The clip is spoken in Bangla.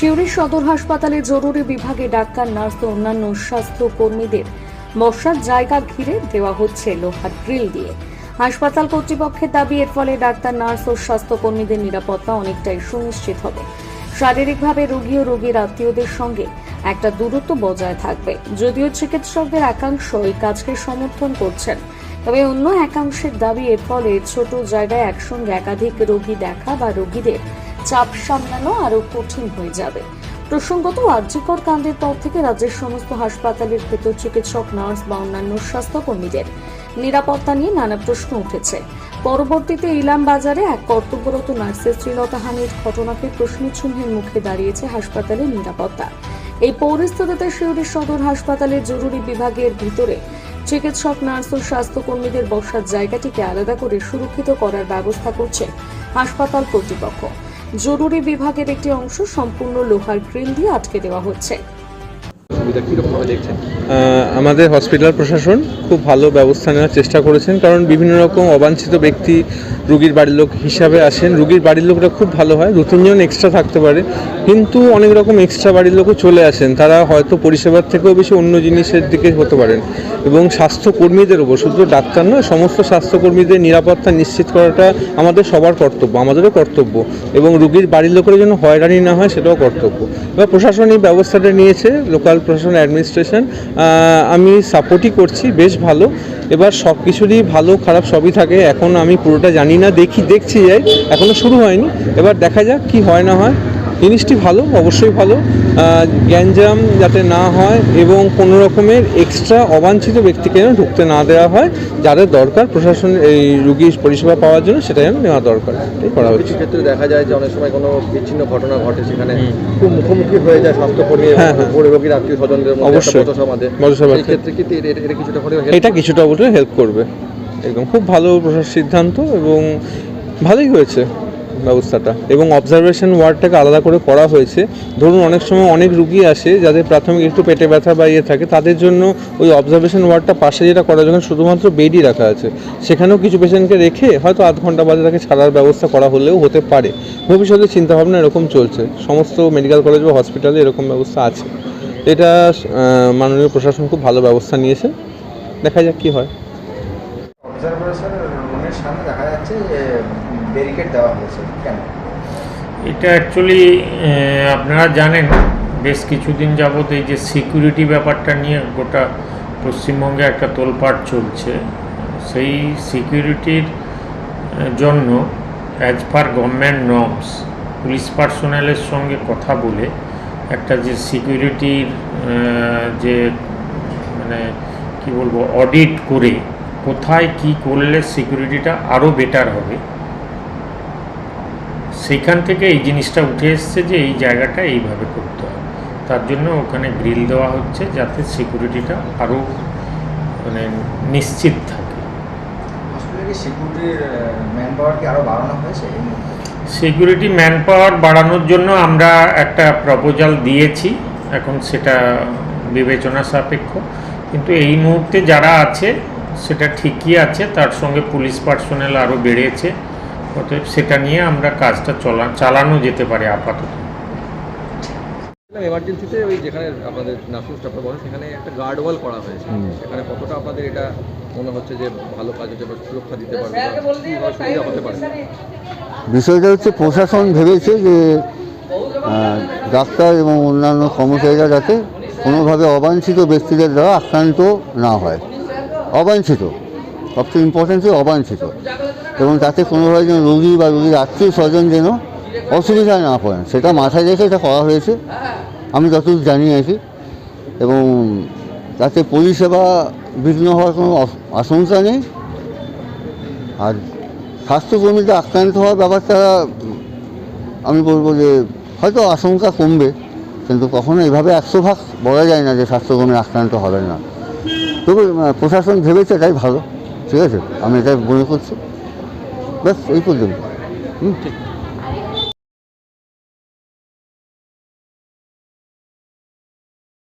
সিউড়ি সদর হাসপাতালে জরুরি বিভাগে ডাক্তার, নার্স ও অন্যান্য স্বাস্থ্য কর্মীদের বসার জায়গা ঘিরে দেওয়া হচ্ছে লোহার গ্রিল দিয়ে। হাসপাতাল কর্তৃপক্ষের দাবি, এর ফলে ডাক্তার, নার্স ও স্বাস্থ্যকর্মীদের নিরাপত্তা অনেকটাই সুনিশ্চিত হবে। শারীরিকভাবে রোগী ও রোগীর আত্মীয়দের সঙ্গে একটা দূরত্ব বজায় থাকবে। যদিও চিকিৎসকদের একাংশ এই কাজকে সমর্থন করছেন, তবে অন্য একাংশের দাবি, এর ফলে ছোট জায়গায় একসঙ্গে একাধিক রোগী দেখা বা রোগীদের চাপ সামলানো আরও কঠিন হয়ে যাবে। প্রসঙ্গত, আর্যিকর কাণ্ডের পর থেকে রাজ্যের সমস্ত হাসপাতালের ভেতর চিকিৎসক, নার্স বা অন্যান্য স্বাস্থ্যকর্মীদের নিরাপত্তা নিয়ে নানা প্রশ্ন উঠেছে। পরবর্তীতে ইলাম বাজারে এক কর্তব্যরত নার্সের শ্রীলতাহানির ঘটনাকে প্রশ্নচিহ্নের মুখে দাঁড়িয়েছে হাসপাতালের নিরাপত্তা। এই পরিস্থিতিতে শিউরি সদর হাসপাতালের জরুরি বিভাগের ভিতরে চিকিৎসক, নার্স ও স্বাস্থ্যকর্মীদের বসার জায়গাটিকে আলাদা করে সুরক্ষিত করার ব্যবস্থা করছে হাসপাতাল কর্তৃপক্ষ। জরুরি বিভাগের একটি অংশ সম্পূর্ণ লোহার গ্রিল দিয়ে আটকে দেওয়া হচ্ছে। সুবিধা কীরকমভাবে দেখছেন? আমাদের হসপিটাল প্রশাসন খুব ভালো ব্যবস্থা নেওয়ার চেষ্টা করেছেন, কারণ বিভিন্ন রকম অবাঞ্ছিত ব্যক্তি রুগীর বাড়ির লোক হিসাবে আসেন। রুগীর বাড়ির লোকরা খুব ভালো হয়, দু, তিনজন এক্সট্রা থাকতে পারে, কিন্তু অনেক রকম এক্সট্রা বাড়ির লোকও চলে আসেন। তারা হয়তো পরিষেবার থেকেও বেশি অন্য জিনিসের দিকে হতে পারেন। এবং স্বাস্থ্যকর্মীদের ওপর, শুধু ডাক্তার নয়, সমস্ত স্বাস্থ্যকর্মীদের নিরাপত্তা নিশ্চিত করাটা আমাদের সবার কর্তব্য, আমাদেরও কর্তব্য। এবং রুগীর বাড়ির লোকের জন্য হয়রানি না হয়, সেটাও কর্তব্য। এবার প্রশাসন এই ব্যবস্থাটা নিয়েছে লোকাল প্রশাসন অ্যাডমিনিস্ট্রেশন আমি সাপোর্টই করছি, বেশ ভালো। এবার সব কিছুরই ভালো, খারাপ সবই থাকে। এখন আমি পুরোটা জানি না, দেখি, দেখছি যাই। এখনও শুরু হয়নি। এবার দেখা যাক কি হয় না হয়। জিনিসটি ভালো অবশ্যই ভালো। গ্যাঞ্জাম যাতে না হয় এবং কোনো রকমের এক্সট্রা অবাঞ্ছিত ব্যক্তিকে যেন ঢুকতে না দেওয়া হয় যাদের দরকার প্রশাসন এই রুগীর পরিষেবা পাওয়ার জন্য সেটা যেন নেওয়া দরকার। এটাই করা হচ্ছে। ক্ষেত্রে দেখা যায় যে অনেক সময় কোনো বিচ্ছিন্ন ঘটনা ঘটে সেখানে খুব মুখোমুখি হয়ে যায় স্বাস্থ্যকর্মী হ্যাঁ, হ্যাঁ। রোগীর আত্মীয় স্বজনদের অবশ্যই। ক্ষেত্রে কি এটা- কিছুটা এটা কিছুটা অবশ্যই হেল্প করবে। একদম খুব ভালো প্রশাসন সিদ্ধান্ত এবং ভালোই হয়েছে। ব্যবস্থাটা। এবং অবজারভেশন ওয়ার্ডটাকে আলাদা করে করা হয়েছে। ধরুন, অনেক সময় অনেক রুগী আসে যাদের প্রাথমিক একটু পেটে ব্যথা বা ইয়ে থাকে, তাদের জন্য ওই অবজারভেশন ওয়ার্ডটা পাশে যেটা করার জন্য শুধুমাত্র বেডই রাখা আছে। সেখানেও কিছু পেশেন্টকে রেখে হয়তো আধ ঘণ্টা বাদে তাকে ছাড়ার ব্যবস্থা করা হলেও হতে পারে। ভবিষ্যতে চিন্তাভাবনা এরকম চলছে। সমস্ত মেডিকেল কলেজ বা হসপিটালে এরকম ব্যবস্থা আছে। এটা মাননীয় প্রশাসন খুব ভালো ব্যবস্থা নিয়েছে। দেখা যাক কী হয়। রুমের সামনে দেখা যাচ্ছে যে ব্যারিকেড দেওয়া হয়েছে, কেন? এটা অ্যাকচুয়ালি আপনারা জানেন, বেশ কিছুদিন যাবত এই যে সিকিউরিটি ব্যাপারটা নিয়ে গোটা পশ্চিমবঙ্গে একটা তোলপাট চলছে। সেই সিকিউরিটির জন্য as per government norms police পার্সোনালের সঙ্গে কথা বলে একটা যে সিকিউরিটির যে মানে কি বলব অডিট করে কোথায় কি করলে সিকিউরিটিটা আরও বেটার হবে। সেইখান থেকে এই জিনিসটা উঠে এসছে যে এই জায়গাটা এইভাবে করতে হবে। তার জন্য ওখানে গ্রিল দেওয়া হচ্ছে যাতে সিকিউরিটিটা আরও মানে নিশ্চিত থাকে। সিকিউরিটি ম্যান পাওয়ার বাড়ানোর জন্য আমরা একটা প্রপোজাল দিয়েছি। এখন সেটা বিবেচনা সাপেক্ষ। কিন্তু এই মুহূর্তে যারা আছে সেটা ঠিকই আছে। তার সঙ্গে পুলিশ পার্সোনাল আরও বেড়েছে। অতএব সেটা নিয়ে আমরা কাজটা চলা চালানো যেতে পারে আপাতত। এমার্জেন্সিতে ওই যেখানে আপনাদের নার্সিং স্টাফরা বসে সেখানে একটা গার্ড ওয়াল করা হয়েছে। সেখানে কতটা আপনাদের এটা মনে হচ্ছে যে ভালো কাজ হচ্ছে বা সুরক্ষা দিতে পারবে বা সুবিধা হতে পারে? বিষয়টা হচ্ছে প্রশাসন ভেবেছে যে ডাক্তার এবং অন্যান্য কর্মচারীরা যাতে কোনোভাবে অবাঞ্ছিত ব্যক্তিদের দ্বারা আক্রান্ত না হয়। অবাঞ্ছিত। সবচেয়ে ইম্পর্টেন্ট হচ্ছে অবাঞ্ছিত। এবং তাতে কোনোভাবে যেন রোগী বা রোগীর আত্মীয় স্বজন যেন অসুবিধায় না পড়েন। সেটা মাথায় রেখে এটা করা হয়েছে। আমি যতদূর জানি আছি এবং তাতে পরিষেবা বিঘ্ন হওয়ার কোনো আশঙ্কা নেই। আর স্বাস্থ্যকর্মীদের আক্রান্ত হওয়ার ব্যাপারটা আমি বলব যে, হয়তো আশঙ্কা কমবে, কিন্তু কখনো এভাবে একশো ভাগ বলা যায় না যে স্বাস্থ্যকর্মী আক্রান্ত হবেন না। তবে প্রশাসন ভেবেছে এটাই ভালো। ঠিক আছে? আমি এটাই মনে করছি। ব্যাস এই পর্যন্ত হুম ঠিক